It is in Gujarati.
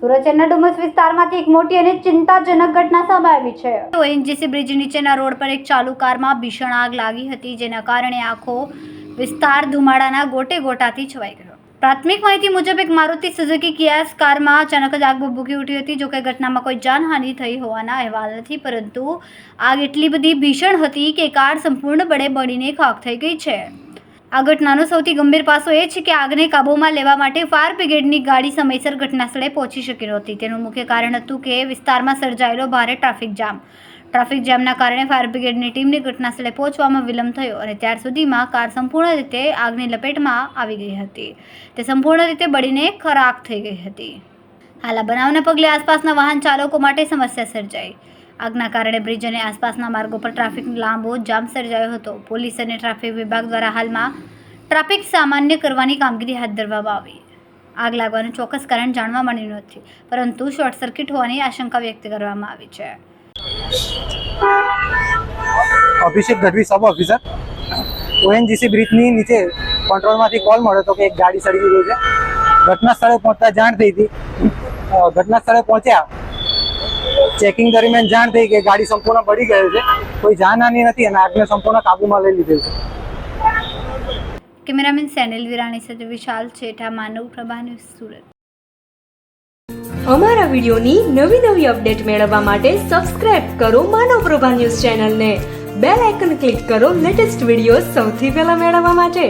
સુરતના ડુમસ વિસ્તારમાંથી એક મોટી અને ચિંતાજનક ઘટના સામે આવી છે. ઓએનજીસી બ્રિજ નીચેના રોડ પર એક ચાલુ કારમાં ભીષણ આગ લાગી હતી, જેના કારણે આખો વિસ્તાર ધુમાડાના ગોટે ગોટાથી છવાઈ ગયો. પ્રાથમિક માહિતી મુજબ એક મારુતિ સુઝુકી કિયાસ કારમાં અચાનક જ આગ ભભૂકી ઉઠી હતી જોકે ઘટનામાં કોઈ જાનહાનિ થઈ હોવાના અહેવાલ નથી, પરંતુ આગ એટલી બધી ભીષણ હતી કે કાર સંપૂર્ણપણે બળીને ખાખ થઈ ગઈ છે. આ ઘટનાનો સૌથી ગંભીર પાસો એ છે કે આગને કાબૂમાં લેવા માટે ફાયર બ્રિગેડની ગાડી સમયસર ઘટનાસ્થળે પહોંચી શકી નહોતી તેનું મુખ્ય કારણ હતું કે વિસ્તારમાં સર્જાયેલો ભારે ટ્રાફિક જામ. ટ્રાફિક જામના કારણે ફાયર બ્રિગેડની ટીમને ઘટનાસ્થળે પહોંચવામાં વિલંબ થયો અને ત્યાર સુધીમાં કાર સંપૂર્ણ રીતે આગની લપેટમાં આવી ગઈ હતી. તે સંપૂર્ણ રીતે બળીને ખરાક થઈ ગઈ હતી. હાલ બનાવના પગલે આસપાસના વાહન ચાલકો માટે સમસ્યા સર્જાઈ. આગના કારણે બ્રિજ અને આસપાસના માર્ગો પર ટ્રાફિક લાંબો જામ સર્જાયો હતો. પોલીસ અને ટ્રાફિક વિભાગ દ્વારા હાલમાં ટ્રાફિક સામાન્ય કરવાની કામગીરી હાથ ધરવામાં આવી. આગ લાગવાનું ચોક્કસ કારણ જાણવા મળ્યું નથી, પરંતુ શોર્ટ સર્કિટ હોવાની આશંકા વ્યક્ત કરવામાં આવી છે. Abhishek Gadhvi sub officer ONGC બ્રિજની નીચે કંટ્રોલમાંથી કોલ મળ્યો હતો કે એક ગાડી સળગી ગઈ છે. ઘટના સ્થળે પહોંચતા જાણ થઈ હતી. ઘટના સ્થળે પહોંચ્યા ચેકિંગ દરમિયાન જાણ થઈ કે ગાડી સંપૂર્ણ પડી ગયેલ છે. કોઈ જાનહાની નથી અને આગને સંપૂર્ણ કાબૂમાં લઈ લીધેલ છે. કેમેરામેન સેનિલ વિરાણી સાથે વિશાલ છેઠા માનવ પ્રભા ન્યૂઝ સુરત. અમારા વિડીયોની નવી નવી અપડેટ મેળવવા માટે સબસ્ક્રાઇબ કરો માનવ પ્રભા ન્યૂઝ ચેનલને. બેલ આઇકન ક્લિક કરો લેટેસ્ટ વીડિયો સૌથી પહેલા મેળવવા માટે.